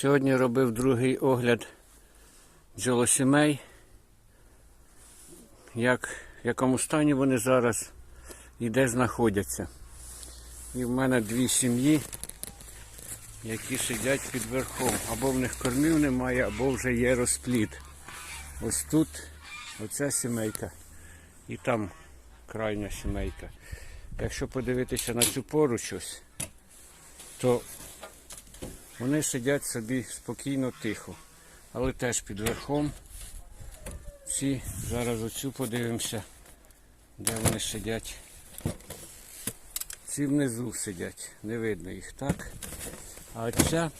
Сьогодні робив другий огляд бджолосімей. Як, в якому стані вони зараз і де знаходяться. І в мене дві сім'ї, які сидять під верхом. Або в них кормів немає, або вже є розплід. Ось тут оця сімейка і там крайня сімейка. Якщо подивитися на цю поруч ось, то вони сидять собі спокійно тихо, але теж під верхом. Ці, зараз оцю подивимося, де вони сидять. Ці внизу сидять, не видно їх так. А ця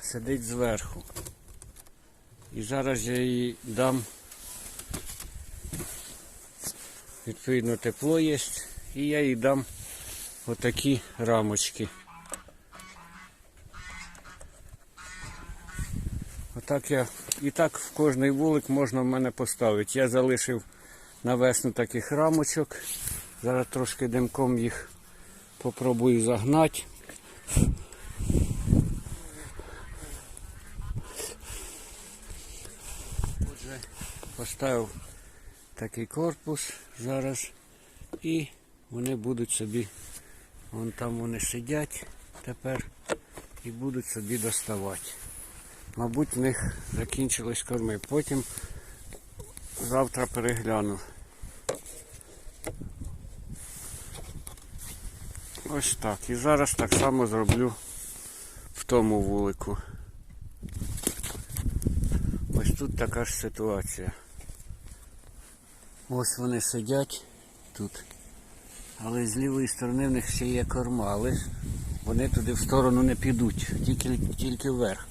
сидить зверху. І зараз я їй дам відповідно тепло є, і я їй дам отакі рамочки. Отак я і так в кожний вулик можна в мене поставити. Я залишив на весну таких рамочок. Зараз трошки димком їх попробую загнати. Отже, поставив такий корпус зараз і вони будуть собі, вон там вони сидять тепер і будуть собі доставати. Мабуть, в них закінчились корми. Потім завтра перегляну. Ось так. І зараз так само зроблю в тому вулику. Ось тут така ж ситуація. Ось вони сидять тут. Але з лівої сторони в них ще є корма, але вони туди в сторону не підуть, тільки, тільки вверх.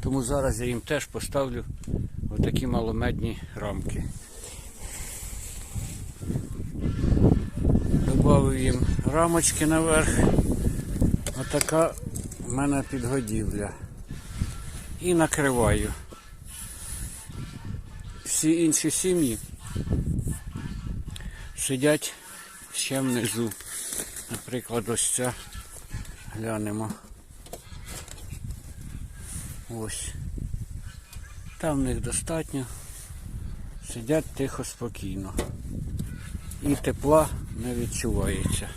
Тому зараз я їм теж поставлю отакі маломедні рамки. Добавив їм рамочки наверх. Отака в мене підгодівля. І накриваю. Всі інші сім'ї сидять ще внизу. Наприклад, ось ця. Глянемо. Ось. Там в них достатньо. Сидять тихо, спокійно. І тепла не відчувається.